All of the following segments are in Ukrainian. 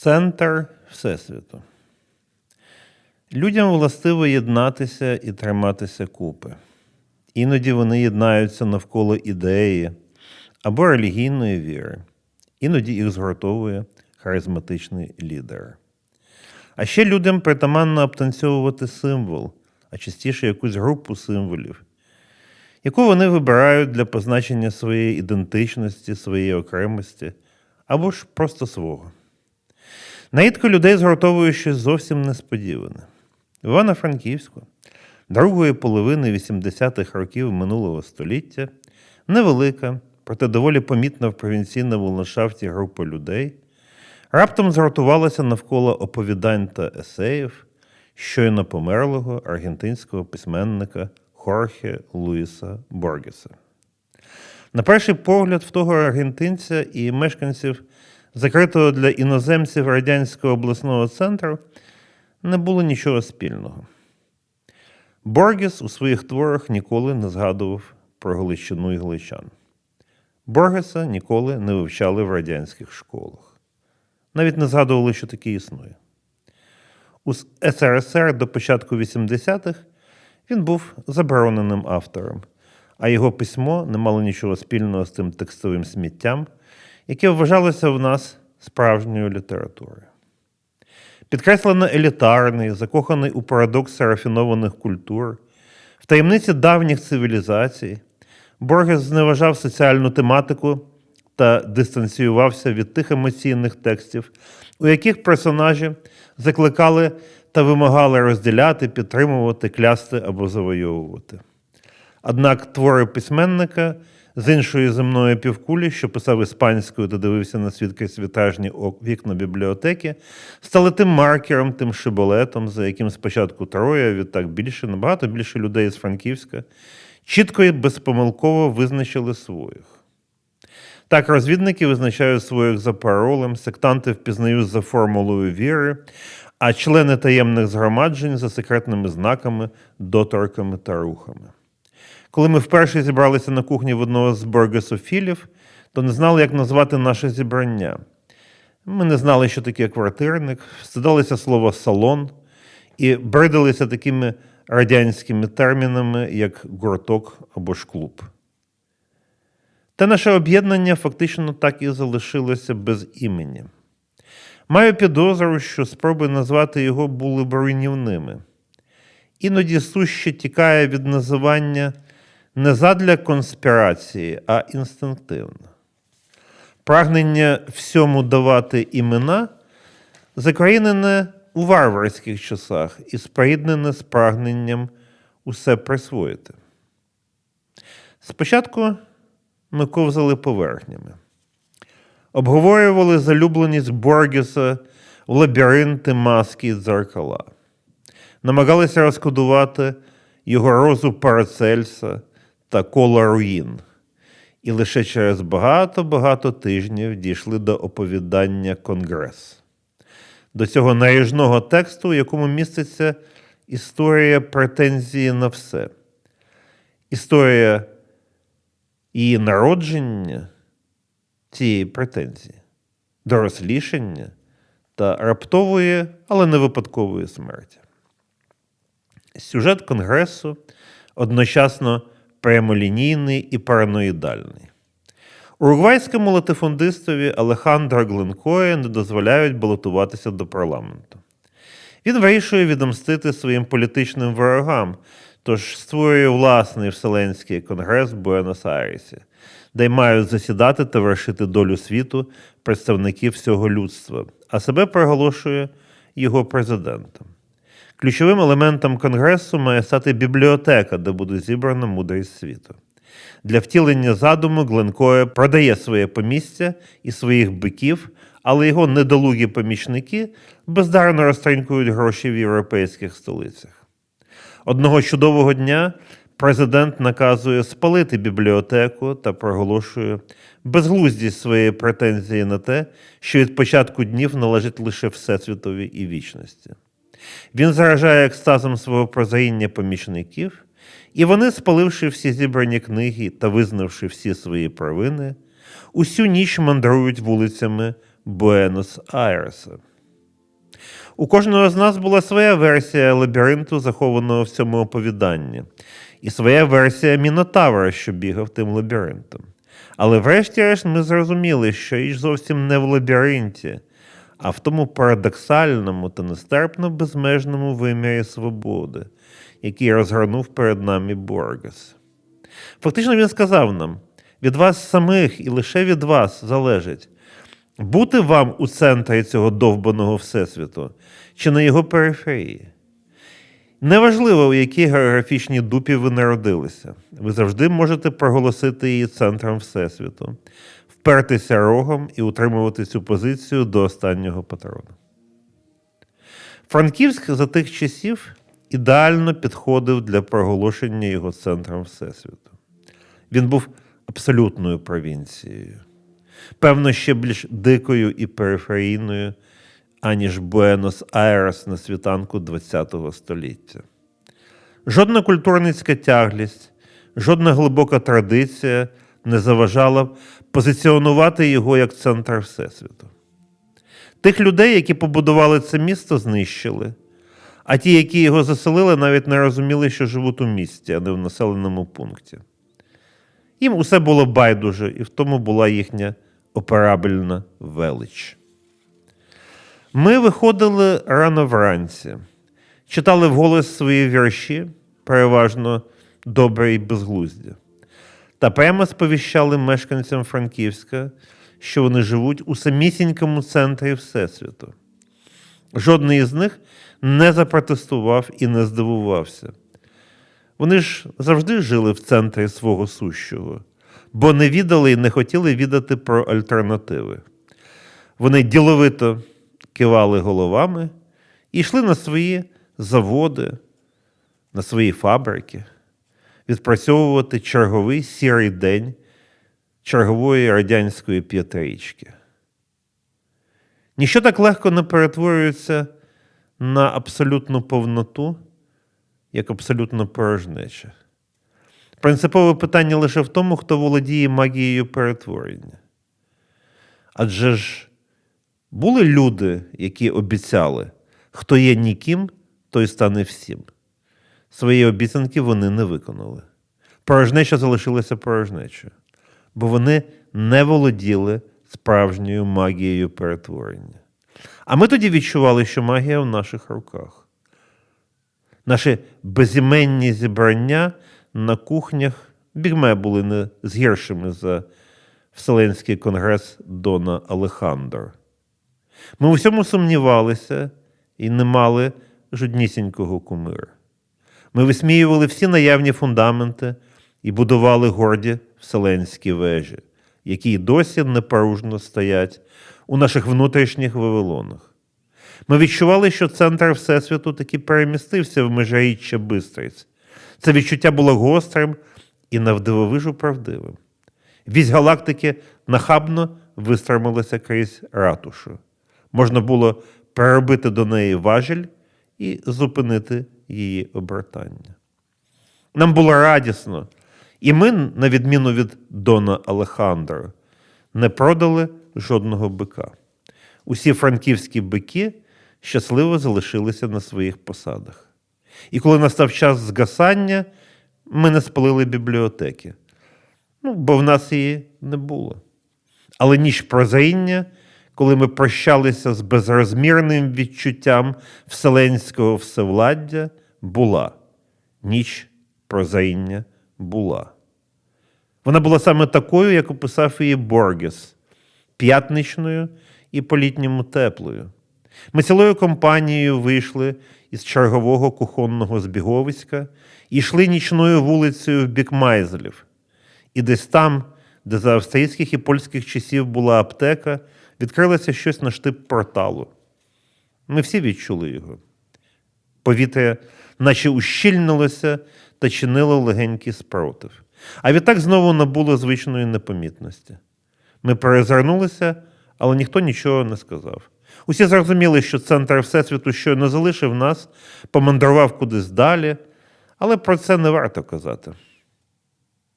Центр Всесвіту. Людям властиво єднатися і триматися купи. Іноді вони єднаються навколо ідеї або релігійної віри, іноді їх згуртовує харизматичний лідер. А ще людям притаманно обтанцьовувати символ, а частіше якусь групу символів, яку вони вибирають для позначення своєї ідентичності, своєї окремості або ж просто свого. Наїдко людей згуртовує щось зовсім несподіване. В Івано-Франківську, другої половини 80-х років минулого століття, невелика, проте доволі помітна в провінційному ландшафті група людей, раптом згуртувалася навколо оповідань та есеїв щойно померлого аргентинського письменника Хорхе Луїса Боргеса. На перший погляд, в того аргентинця і мешканців закритого для іноземців радянського обласного центру не було нічого спільного. Боргес у своїх творах ніколи не згадував про Галичину і Галичан. Боргеса ніколи не вивчали в радянських школах. Навіть не згадували, що таке існує. У СРСР до початку 80-х він був забороненим автором, а його письмо не мало нічого спільного з тим текстовим сміттям, яке вважалося в нас справжньою літературою. Підкреслено елітарний, закоханий у парадокси рафінованих культур, в таємниці давніх цивілізацій, Боргес зневажав соціальну тематику та дистанціювався від тих емоційних текстів, у яких персонажі закликали та вимагали розділяти, підтримувати, клясти або завойовувати. Однак твори письменника з іншої земної півкулі, що писав іспанською та дивився на світ крізь вітражні вікна бібліотеки, стали тим маркером, тим шиболетом, за яким спочатку троє, а відтак більше, набагато більше людей з Франківська, чітко і безпомилково визначили своїх. Так, розвідники визначають своїх за паролем, сектанти впізнають за формулою віри, а члени таємних згромаджень за секретними знаками, доторками та рухами. Коли ми вперше зібралися на кухні в одного з боргесофілів, то не знали, як назвати наше зібрання. Ми не знали, що таке квартирник, стидалися слова салон і бридалися такими радянськими термінами, як гурток або ж клуб. Те наше об'єднання фактично так і залишилося без імені. Маю підозру, що спроби назвати його були б руйнівними. Іноді суще тікає від називання не задля конспірації, а інстинктивно. Прагнення всьому давати імена закорінене у варварських часах і споріднене з прагненням усе присвоїти. Спочатку ми ковзали поверхнями, обговорювали залюбленість Боргеса в лабіринти маски і дзеркала, намагалися розкодувати його розу Парацельса та коло руїн, і лише через багато-багато тижнів дійшли до оповідання Конгрес, до цього наріжного тексту, у якому міститься історія претензії на все, історія її народження цієї претензії, дорослішання та раптової, але не випадкової смерті. Сюжет Конгресу одночасно прямолінійний і параноїдальний. Уругвайському латифундистові Алехандро Гленкоє не дозволяють балотуватися до парламенту. Він вирішує відомстити своїм політичним ворогам, тож створює власний Вселенський конгрес в Буенос-Айресі, де мають засідати та вершити долю світу представники всього людства, а себе проголошує його президентом. Ключовим елементом конгресу має стати бібліотека, де буде зібрана мудрість світу. Для втілення задуму Гленкоє продає своє помістя і своїх биків, але його недолугі помічники бездарно розтринькують гроші в європейських столицях. Одного чудового дня президент наказує спалити бібліотеку та проголошує безглуздість своєї претензії на те, що від початку днів належить лише Всесвітові і вічності. Він заражає екстазом свого прозаїння помічників, і вони, спаливши всі зібрані книги та визнавши всі свої провини, усю ніч мандрують вулицями Буенос-Айреса. У кожного з нас була своя версія лабіринту, захованого в цьому оповіданні, і своя версія Мінотавра, що бігав тим лабіринтом. Але врешті-решт ми зрозуміли, що річ зовсім не в лабіринті, а в тому парадоксальному та нестерпно безмежному вимірі свободи, який розгорнув перед нами Боргес. Фактично він сказав нам: від вас самих і лише від вас залежить бути вам у центрі цього довбаного Всесвіту чи на його периферії. Неважливо, у якій географічній дупі ви народилися, ви завжди можете проголосити її центром Всесвіту, впертися рогом і утримувати цю позицію до останнього патрона. Франківськ за тих часів ідеально підходив для проголошення його центром Всесвіту. Він був абсолютною провінцією, певно, ще більш дикою і периферійною, аніж Буенос-Айрес на світанку ХХ століття. Жодна культурницька тяглість, жодна глибока традиція не заважала позиціонувати його як центр Всесвіту. Тих людей, які побудували це місто, знищили, а ті, які його заселили, навіть не розуміли, що живуть у місті, а не в населеному пункті. Їм усе було байдуже, і в тому була їхня операбельна велич. Ми виходили рано вранці, читали вголос свої вірші, переважно добре і безглузді, та прямо сповіщали мешканцям Франківська, що вони живуть у самісінькому центрі Всесвіту. Жодний із них не запротестував і не здивувався. Вони ж завжди жили в центрі свого сущого, бо не віддали і не хотіли віддати про альтернативи. Вони діловито кивали головами і йшли на свої заводи, на свої фабрики, відпрацьовувати черговий сірий день чергової радянської п'ятирічки. Ніщо так легко не перетворюється на абсолютну повноту, як абсолютно порожнеча. Принципове питання лише в тому, хто володіє магією перетворення. Адже ж були люди, які обіцяли, хто є ніким, той стане всім. Свої обіцянки вони не виконали. Порожнеча залишилася порожнечою, бо вони не володіли справжньою магією перетворення. А ми тоді відчували, що магія в наших руках. Наші безіменні зібрання на кухнях бігме були не з гіршими за Вселенський конгрес Дона Алехандро. Ми у всьому сумнівалися і не мали жоднісінького кумира. Ми висміювали всі наявні фундаменти і будували горді вселенські вежі, які досі непоружно стоять у наших внутрішніх вавилонах. Ми відчували, що центр Всесвіту таки перемістився в межаріччя Бистриць. Це відчуття було гострим і навдивовижу правдивим. Вісь галактики нахабно вистромилася крізь ратушу. Можна було переробити до неї важіль і зупинити її обертання. Нам було радісно, і ми, на відміну від Дона Алехандро, не продали жодного бика. Усі франківські бики щасливо залишилися на своїх посадах. І коли настав час згасання, ми не спалили бібліотеки, ну, бо в нас її не було. Але ніч прозріння, коли ми прощалися з безрозмірним відчуттям вселенського всевладдя, була. Ніч прозріння була. Вона була саме такою, як описав її Боргес, п'ятничною і по-літньому теплою. Ми цілою компанією вийшли із чергового кухонного збіговиська і йшли нічною вулицею в бік Майзелів. І десь там, де за австрійських і польських часів була аптека, відкрилося щось на штип порталу. Ми всі відчули його. Повітря, наче ущільнилося та чинило легенький спротив. А відтак знову набуло звичної непомітності. Ми перезирнулися, але ніхто нічого не сказав. Усі зрозуміли, що центр Всесвіту щойно залишив нас, помандрував кудись далі, але про це не варто казати.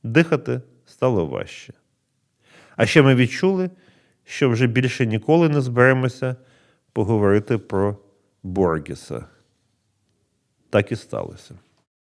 Дихати стало важче. А ще ми відчули, що вже більше ніколи не зберемося поговорити про Боргіса. Так і сталося.